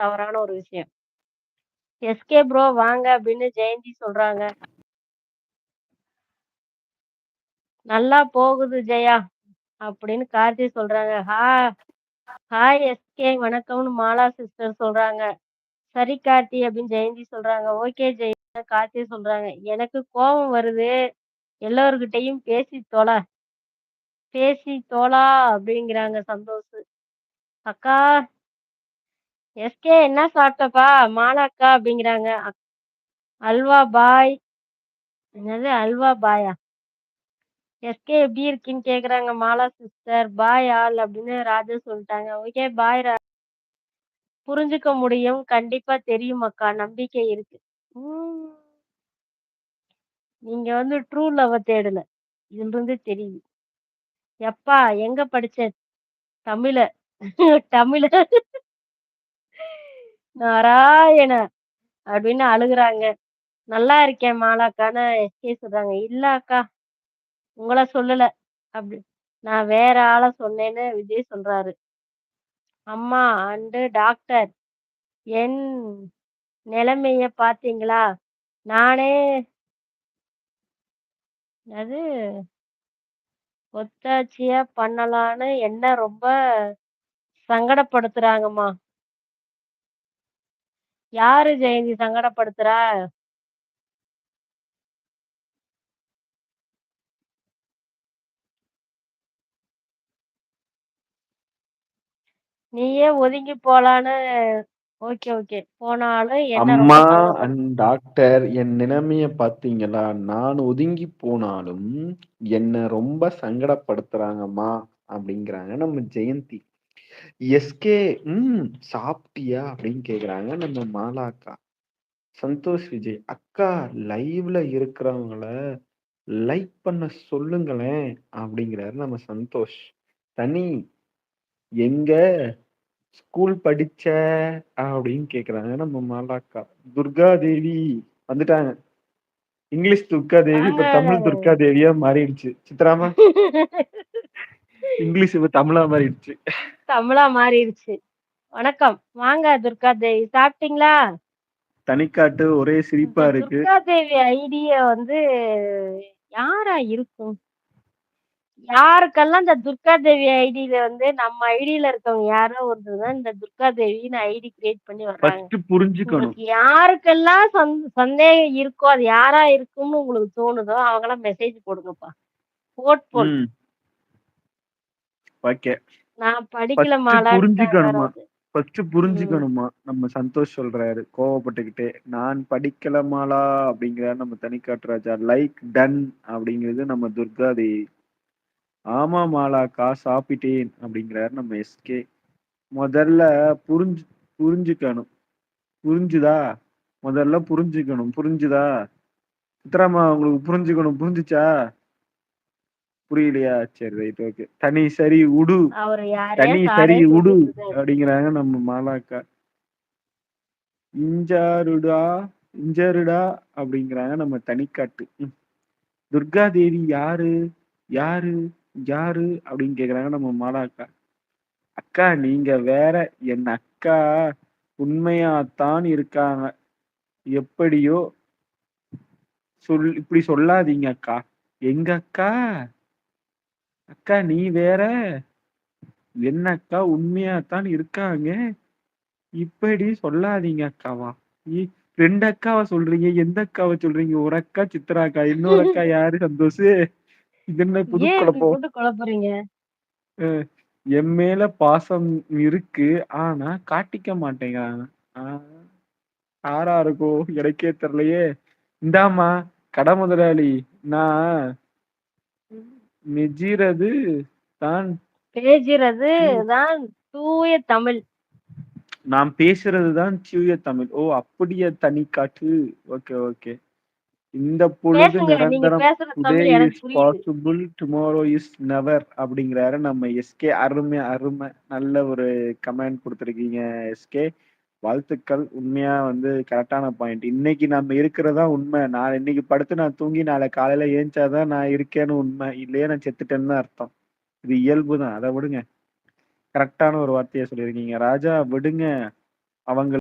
தவறான ஒரு விஷயம். "எஸ்கே ப்ரோ வாங்க" அப்படின்னு ஜெயந்தி சொல்றாங்க. "நல்லா போகுது ஜெயா" அப்படின்னு கார்த்தி சொல்றாங்க. "ஹா ஹாய் எஸ்கே வணக்கம்னு மாலா சிஸ்டர் சொல்றாங்க. "சரி கார்த்தி" அப்படின்னு ஜெயந்தி சொல்றாங்க. "ஓகே ஜெயா" கார்த்தி சொல்றாங்க. "எனக்கு கோபம் வருது. எல்லோர்கிட்டயும் பேசி தொல. பேசி தோலா அப்படிங்கிறாங்க சந்தோஷ். "அக்கா" "எஸ்கே என்ன சாப்பிட்டப்பா?" "மாலா அக்கா" அப்படிங்கிறாங்க. அக் "அல்வா பாய்" என்னது அல்வா பாயா? "எஸ்கே எப்படி இருக்குன்னு கேக்குறாங்க மாலா சிஸ்டர். "பாய் ஆல்" அப்படின்னு ராஜா சொல்லிட்டாங்க. "ஓகே பாய் ரா புரிஞ்சுக்க முடியும். கண்டிப்பா தெரியும் அக்கா. நம்பிக்கை இருக்கு." உம் நீங்க வந்து ட்ரூ லவ் தேடல. இருந்து தெரியும் "எப்பா எங்க படிச்ச தமிழ தமிழ நாராயண" அப்படின்னு அழுகுறாங்க. "நல்லா இருக்கேன் மாலாக்கான்னு" சொல்றாங்க. "இல்ல அக்கா. உங்கள சொல்லல" அப்படி "நான் வேற ஆளை சொன்னேன்னு" விஜய் சொல்றாரு. "அம்மா அண்டு டாக்டர் என் நிலைமைய பாத்தீங்களா? நானே" அது ஒத்தாட்சியா பண்ணலான்னு என்ன ரொம்ப சங்கடப்படுத்துறாங்கம்மா." யாரு ஜெயந்தி சங்கடப்படுத்துறா? "நீயே ஒதுங்கி போலான்னு" ஓகே, ஓகே. "போனாலும் என்ன ரொம்ப அம்மா அண்ட் டாக்டர் என் நிலைமைய பாத்தீங்களா? நான் ஒதுங்கி போனாலும் என்ன ரொம்ப சங்கடப்படுத்துறாங்கம்மா" அப்படிங்கிறாங்க நம்ம ஜெயந்தி. எஸ்கே "ம் சாப்பிட்டியா?" அப்படின்னு கேக்குறாங்க நம்ம மாலா அக்கா. சந்தோஷ் விஜய் "அக்கா லைவ்ல இருக்கிறவங்கள லைக் பண்ண சொல்லுங்களேன்" அப்படிங்கிறாரு நம்ம சந்தோஷ். "தனி எங்க ஸ்கூல் படிச்ச?" அப்படின்னு கேக்குறாங்க நம்ம மாலா அக்கா. துர்கா தேவி வந்துட்டாங்க. இங்கிலீஷ் துர்கா தேவி இப்ப. தமிழ் துர்கா தேவியா மாறிடுச்சு. சித்ராம்மா இங்கிலீஷ் இப்ப தமிழா மாறிடுச்சு. தமிழா மாறிடுச்சு. "வணக்கம். வாங்க துர்கா தேவி. சாப்பிட்டீங்களா?" தனிக்காட்டு ஒரே சிரிப்பா இருக்கு. துர்கா தேவி ஐடிய வந்து யாரா இருக்கும்? யாருக்கெல்லாம் இந்த துர்கா தேவி ஐடில வந்து நம்ம ஐடில இருக்கவங்க யாரோ ஒருத்தர் தான் இந்த துர்கா தேவின்னு ஐடி கிரியேட் பண்ணி வர்றாங்க. புரிஞ்சுக்கணும். யாருக்கெல்லாம் சந் சந்தேகம் இருக்கோ, அது யாரா இருக்கும்னு உங்களுக்கு தோணுதோ, அவங்கலாம் மெசேஜ் போடுங்கப்பா. போல். ம். ஓகே. நான் ஃபர்ஸ்ட் புரிஞ்சுக்கணுமா? ஃபர்ஸ்ட் ம். புரிஞ்சுக்கணுமா? நம்ம சந்தோஷ் சொல்றாரு கோவப்பட்டுக்கிட்டே. "நான் படிக்கல மாலா" அப்படிங்கிறாரு நம்ம தனிக்காட்டு ராஜா. "லைக் டன்" அப்படிங்கிறது நம்ம துர்கா தேவி. "ஆமா மாலாக்கா சாப்பிட்டேன்" அப்படிங்கிறாரு நம்ம எஸ்கே. "முதல்ல புரிஞ்சு புரிஞ்சுக்கணும். புரிஞ்சுதா? முதல்ல புரிஞ்சுக்கணும். புரிஞ்சுதா? சித்ராம்மா உங்களுக்கு புரிஞ்சுக்கணும் புரிஞ்சுச்சா? புரியலையா? சரி ரைட் ஓகே. "தனி சரி உடு. தனி சாரே உடு". அப்படிங்கிறாங்க நம்ம மாலா அக்கா. "இஞ்சாருடா இஞ்சருடா" அப்படிங்கிறாங்க நம்ம தனிக்காட்டு. "துர்கா தேவி யாரு? யாரு? யாரு?" அப்படின்னு கேக்குறாங்க நம்ம மாலா அக்கா. "அக்கா நீங்க வேற என் அக்கா உண்மையாத்தான் இருக்காங்க. எப்படியோ சொல் இப்படி சொல்லாதீங்க அக்கா." "எங்க அக்கா? அக்கா நீ வேற என் அக்கா உண்மையாத்தான் இருக்காங்க. இப்படி சொல்லாதீங்க அக்காவா? இ 2 அக்காவ சொல்றீங்க. எந்த அக்காவ சொல்றீங்க? ஒரு அக்கா சித்ரா அக்கா. இன்னொரு அக்கா யாரு சந்தோஷு? இது என்ன புது ஏன் இப்படி குழப்பம்? போட்டு குழப்புறீங்க? அ என் மேல பாசம் இருக்கு. ஆனா காட்டிக்க மாட்டேங்கிறாங்க. ஆ யாரா இருக்கும்? எனக்கே தெரியலையே. இந்தாம்மா கடை முதலாளி. நான் மிஜிறது தான் பேசுறது. தான் தூய தமிழ். நான் பேசுறது தான் தூய தமிழ். ஓ! அப்படியா தனிக்காட்டு. Okay, okay. இந்த பொழுது நிரந்தரம். Today is. Possible. Tomorrow is never அப்படிங்கிறாரு நம்ம எஸ்கே. அருமை, அருமை. நல்ல ஒரு கமெண்ட் குடுத்திருக்கீங்க எஸ்கே. வாழ்த்துக்கள். உண்மையா வந்து கரெக்டான பாயிண்ட். இன்னைக்கு நம்ம இருக்கிறதா உண்மை. நான் இன்னைக்கு படுத்து நான் தூங்கி நாளை காலையில ஏஞ்சாதான் நான் இருக்கேன்னு உண்மை. இல்லையே நான் செத்துட்டேன்னு அர்த்தம். இது இயல்பு தான். அதை விடுங்க. கரெக்டான ஒரு வார்த்தையை சொல்லியிருக்கீங்க. ராஜா விடுங்க. அவங்க